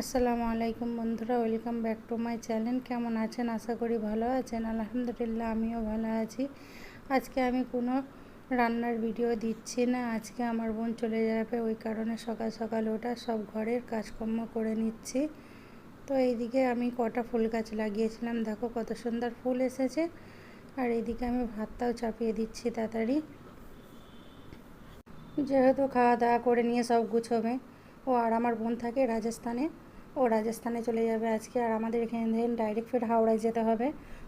আসসালামু আলাইকুম বন্ধুরা, welcome back to my channel. কেমন আছেন? আশা করি ভালো আছেন। আলহামদুলিল্লাহ, আমিও ভালো আছি। আজকে আমি কোনো রান্নার ভিডিও দিচ্ছি না। আজকে আমার বোন চলে যাবে, ওই কারণে সকাল সকাল ওটা সব ঘরের কাজকর্ম করে নিচ্ছি। তো এইদিকে আমি কটা ফুল গাছ লাগিয়েছিলাম। দেখো কত সুন্দর ফুল এসেছে। আর এইদিকে আমি ভাতটাও চাপিয়ে দিচ্ছি তাড়াতাড়ি। যেহেতু খাওয়া দাওয়া করে নিয়ে সব গুছোবে, ও আর আমার বোন থাকে রাজস্থানে। ও রাজস্থানে চলে যাবে আজকে। আর আমাদের এখানে থেকে ডাইরেক্ট ফের হাওড়ায় যেতে হবে।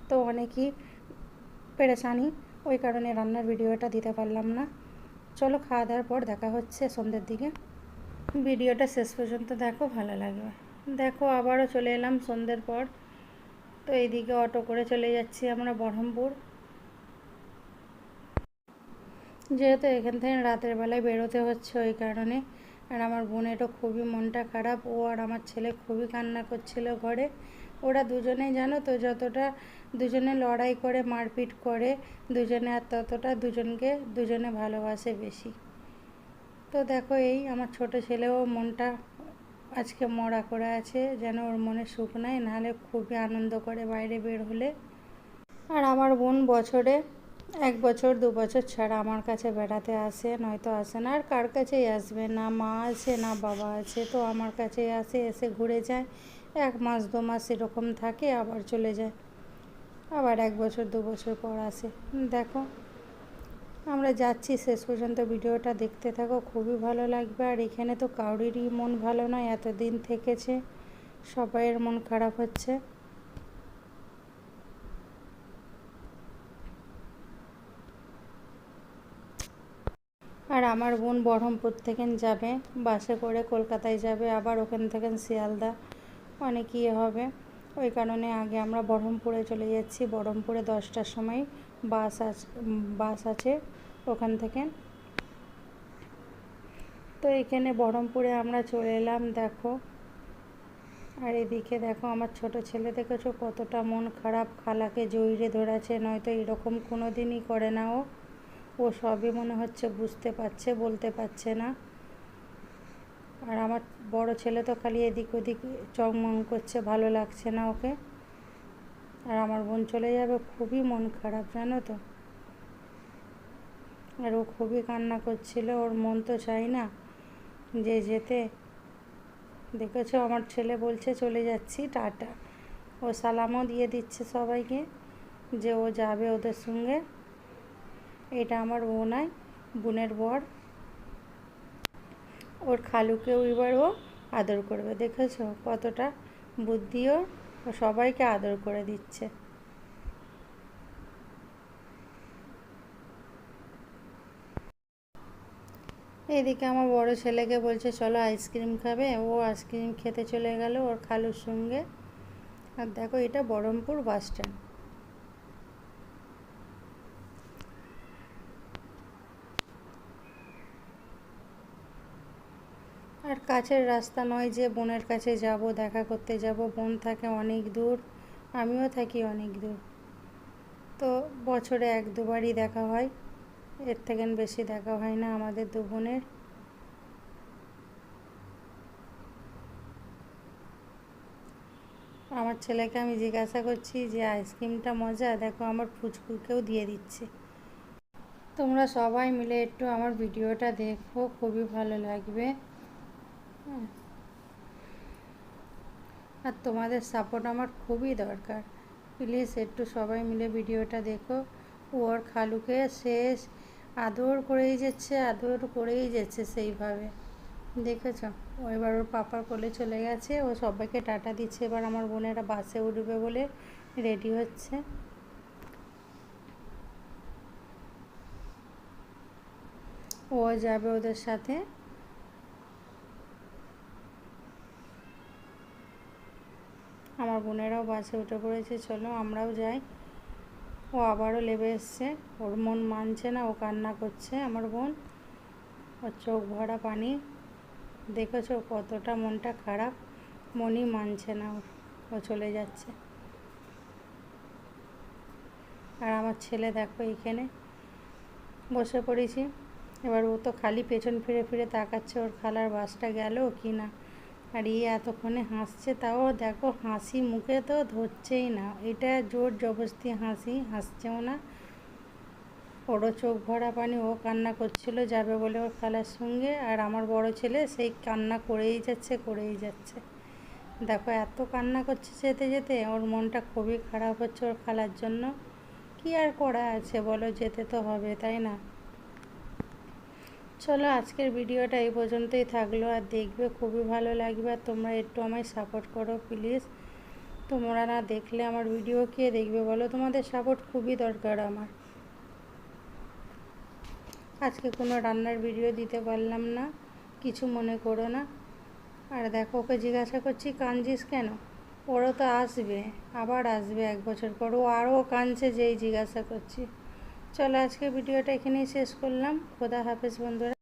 তো অনেকই পেরেশানি। ওই কারণে রান্নার ভিডিওটা দিতে পারলাম না। চলো খাওয়া দাওয়ার পর দেখা হচ্ছে সন্ধ্যের দিকে। ভিডিওটা শেষ পর্যন্ত দেখো, ভালো লাগবে। দেখো, আবারও চলে এলাম সন্ধ্যের পর। তো এইদিকে অটো করে চলে যাচ্ছি আমরা বহরমপুর। যেহেতু এখান থেকে রাতের বেলায় বেরোতে হচ্ছে ওই কারণে। আর আমার বোনেরও খুবই মনটা খারাপ। ও আর আমার ছেলে খুবই কান্না করছিল ঘরে। ওরা দুজনে জানো তো যতটা দুজনে লড়াই করে, মারপিট করে, দুজনে আর ততটা দুজনকে, দুজনে ভালোবাসে বেশি। তো দেখো এই আমার ছোট ছেলেও মনটা আজকে মরা করে আছে, যেন ওর মনে সুখ নাই, নাহলে খুবই আনন্দ করে বাইরে বের হলে। আর আমার বোন বছরে এক বছর, দু বছর ছাড়া আমার কাছে বেড়াতে আসে, নয়তো আসে না। আর কার কাছেই আসবে না? মা আছে না বাবা আছে? তো আমার কাছে আসে, এসে ঘুরে যায়। এক মাস, দু মাস এরকম থাকে, আবার চলে যায়। আবার এক বছর, দু বছর পর আসে। দেখো, আমরা যাচ্ছি, শেষ পর্যন্ত ভিডিওটা দেখতে থাকো। খুবই ভালো লাগবে। আর এখানে তো কাউরিরই মন ভালো নয়, এতদিন থেকেছে। সবাইয়ের মন খারাপ হচ্ছে। আর আমার বোন বহরমপুর থেকে যাবে, বাসে করে কলকাতায় যাবে, আবার ওখান থেকে শিয়ালদা। অনেক ইয়ে হবে। ওই কারণে আগে আমরা বহরমপুরে চলে যাচ্ছি। বহরমপুরে দশটার সময় বাস আছে বাস আছে ওখান থেকে। তো এখানে বহরমপুরে আমরা চলে এলাম, দেখো। আর এদিকে দেখো আমার ছোট ছেলে, দেখেছ কতটা মন খারাপ, খালাকে জড়িয়ে ধরেছে, নয়তো এরকম কোনো দিনই করে না ও। ও সবই মনে হচ্ছে বুঝতে পারছে, বলতে পারছে না। আর আমার বড় ছেলে তো খালি এদিক ওদিক চকমং করছে, ভালো লাগছে না ওকে। আর আমার বোন চলে যাবে, খুবই মন খারাপ, জানো তো। আর ও খুবই কান্না করছিল, ওর মন তো চাই না যে যেতে। দেখেছ, আমার ছেলে বলছে, চলে যাচ্ছি, টাটা। ও সালামও দিয়ে দিচ্ছে সবাইকে যে ও যাবে ওদের সঙ্গে। এটা আমার বোনাই বোনের বর। ওর খালুকেও এবার ও আদর করবে, দেখেছ? কতটা বুদ্ধিও সবাইকে আদর করে দিচ্ছে। এদিকে আমার বড় ছেলেকে বলছে, চলো আইসক্রিম খাবে। ও আইসক্রিম খেতে চলে গেল ওর খালুর সঙ্গে। আর দেখো, এটা বহরমপুর বাস স্ট্যান্ড। আর কাছের রাস্তা নয় যে বোনের কাছে যাব, দেখা করতে যাব। বোন থাকে অনেক দূর, আমিও থাকি অনেক দূর। তো বছরে এক দুবারই দেখা হয়। এর থেকে বেশি দেখা হয় না আমাদের দু বোনের। আমার ছেলেকে আমি জিজ্ঞাসা করছি যে, আইসক্রিমটা মজা? দেখো আমার ফুচকুকেও দিয়ে দিচ্ছে। তোমরা সবাই মিলে একটু আমার ভিডিওটা দেখো, খুবই ভালো লাগবে। আর তোমাদের সাপোর্ট আমার খুবই দরকার। প্লিজ একটু সবাই মিলে ভিডিওটা দেখো। ওর খালুকে শেষ। আদর করেই যাচ্ছে, আদর করেই যাচ্ছে সেইভাবে। দেখেছ? ও এবার ওর পাপার কোলে চলে গেছে। ও সবাইকে টাটা দিচ্ছে। এবার আমার বোনেরা বাসে উঠবে বলে রেডি হচ্ছে। ও যাবে ওদের সাথে। আমার বোনেরাও বাসে উঠে পড়েছে, চলো আমরাও যাই। ও আবারও লেবে এসছে, ওর মন মানছে না, ও কান্না করছে আমার বোন। ওর চোখ ভরা পানি। দেখেছ কতটা মনটা খারাপ? মনই মানছে না ওর। ও চলে যাচ্ছে। আর আমার ছেলে দেখো এইখানে বসে পড়েছি। এবার ও তো খালি পেছন ফিরে ফিরে তাকাচ্ছে, ওর খালার বাসটা গেল কি না। আর এই এতক্ষণে হাসছে, তাও দেখো হাসি মুখে তো ধরছেই না। এটা জোর জবরদস্তি হাসি, হাসছেও না। ওরও চোখ ভরা পানি ও কান্না করছিল, যাবে বলে ওর খালার সঙ্গে। আর আমার বড় ছেলে সেই কান্না করেই যাচ্ছে করেই যাচ্ছে। দেখো এত কান্না করছে যেতে যেতে, ওর মনটা খুবই খারাপ হচ্ছে ওর খালার জন্য। কি আর করা আছে বলো, যেতে তো হবে, তাই না? চলো আজকের ভিডিওটা এই পর্যন্তই থাকল, আর দেখবে খুবই ভালো লাগবে। আর তোমরা একটু আমায় সাপোর্ট করো প্লিজ তোমরা না দেখলে আমার ভিডিও কে দেখবে বলো? তোমাদের সাপোর্ট খুবই দরকার আমার। আজকে কোনো রান্নার ভিডিও দিতে পারলাম না, কিছু মনে করো না। আর দেখো, ওকে জিজ্ঞাসা করছি, কাঁদছিস কেন? ওরও তো আসবে, আবার আসবে এক বছর পর। ও আরও কাঁদছে যেই জিজ্ঞাসা করছি। চলো আজকে ভিডিওটা এখানেই শেষ করলাম। খোদা হাফেজ বন্ধুরা।